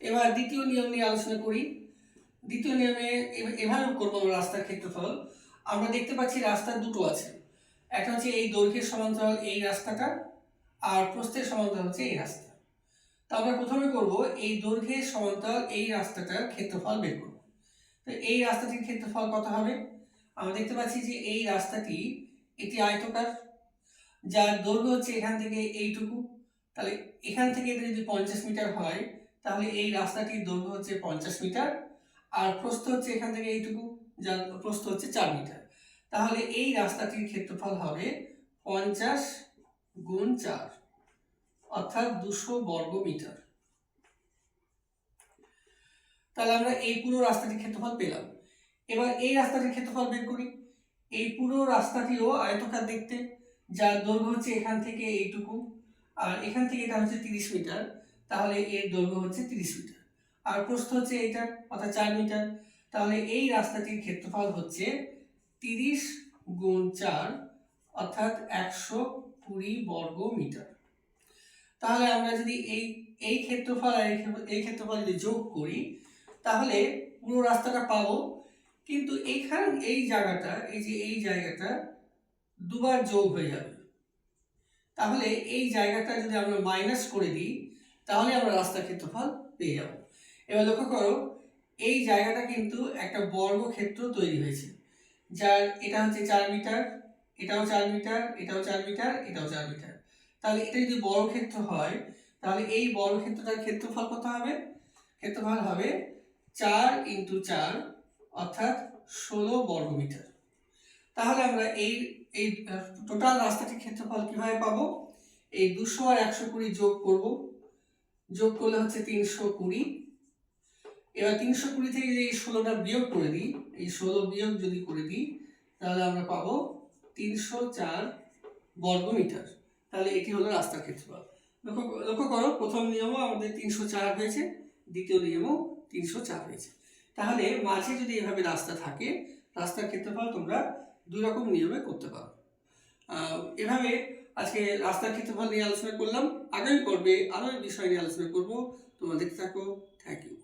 এবার দ্বিতীয় নিয়ম নিয়ে আলোচনা করি। দ্বিতীয় নিয়মে এভাবে করব আমরা রাস্তার ক্ষেত্রফল। আমরা দেখতে পাচ্ছি রাস্তা দুটো আছে। একটা হচ্ছে এই দৈর্ঘ্যের সমান্তরাল এই রাস্তাটা, আর প্রস্থের সমান্তরাল হচ্ছে এই রাস্তা। তো আমরা প্রথমে করব এই দৈর্ঘ্যের সমান্তরাল এই রাস্তাটার ক্ষেত্রফল বের করব। তো এই রাস্তাটির ক্ষেত্রফল কত হবে? আমরা দেখতে পাচ্ছি যে এই রাস্তাটি এটি আয়তকার, যার দৈর্ঘ্য হচ্ছে এখান থেকে এইটুকু। তাহলে এখান থেকে এটা যদি পঞ্চাশ মিটার হয় তাহলে এই রাস্তাটির দৈর্ঘ্য হচ্ছে পঞ্চাশ মিটার আর প্রস্থ হচ্ছে এখান থেকে এইটুকু, যার প্রস্থ হচ্ছে চার মিটার। তাহলে এই রাস্তাটির ক্ষেত্রফল হবে পঞ্চাশ গুণ চার, অর্থাৎ দুশো বর্গ মিটার। তাহলে আমরা এই পুরো রাস্তাটির ক্ষেত্রফল পেলাম। এবার এই রাস্তাটির ক্ষেত্রফল বের করি। এই পুরো রাস্তাটিও আয়তকার দেখতে, যার দৈর্ঘ্য হচ্ছে এখান থেকে এইটুকু, আর এখান থেকে এটা হচ্ছে তিরিশ মিটার। তাহলে এর দৈর্ঘ্য হচ্ছে তিরিশ মিটার। আর প্রস্থ হচ্ছে এইটার অর্থাৎ চার মিটার। তাহলে এই রাস্তাটির ক্ষেত্রফল হচ্ছে তিরিশ গুণ চার, অর্থাৎ একশো কুড়ি বর্গ মিটার। তাহলে আমরা যদি এই এই ক্ষেত্রফল আর এই ক্ষেত্র- এই ক্ষেত্রফল যদি যোগ করি, তাহলে পুরো রাস্তাটা পাবো। কিন্তু এইখান, এই জায়গাটা, এই যে এই জায়গাটা দুবার যোগ হয়ে যাবে। তাহলে এই জায়গাটা যদি আমরা মাইনাস করে দিই তাহলে আমরা রাস্তার ক্ষেত্রফল পেয়ে যাব। এবার লক্ষ্য করো, এই জায়গাটা কিন্তু একটা বর্গক্ষেত্র তৈরি হয়েছে। যার, এটা হচ্ছে চার মিটার, এটাও চার মিটার, এটাও চার মিটার, এটাও চার মিটার। তাহলে এটা যদি বর্গক্ষেত্র হয়, তাহলে এই বর্গক্ষেত্রটার ক্ষেত্রফল কত হবে? ক্ষেত্রফল হবে চার ইন্টু চার, অর্থাৎ ষোলো বর্গমিটার তাহলে আমরা এই এই টোটাল রাস্তাটির ক্ষেত্রফল কীভাবে পাবো? এই দুশো আর একশো কুড়ি যোগ করব। যোগ করলে হচ্ছে তিনশো কুড়ি। এবার তিনশো কুড়ি থেকে যদি এই ষোলোটা বিয়োগ করে দিই, এই ষোলো বিয়োগ যদি করে দিই, তাহলে আমরা পাবো তিনশো চার বর্গমিটার। তাহলে এটি হলো রাস্তার ক্ষেত্রফল। লক্ষ্য লক্ষ্য করো, প্রথম নিয়মও আমাদের তিনশো চার হয়েছে, দ্বিতীয় নিয়মও তিনশো চার হয়েছে। তাহলে মাঝে যদি এভাবে রাস্তা থাকে, রাস্তার ক্ষেত্রফল তোমরা দুই রকম নিয়মে করতে পারো। এভাবে আজকে রাস্তার ক্ষেত্রফল নিয়ে আলোচনা করলাম। আগামী পর্বে আরও বিষয় নিয়ে আলোচনা করব। তোমাদের থাকো। Thank you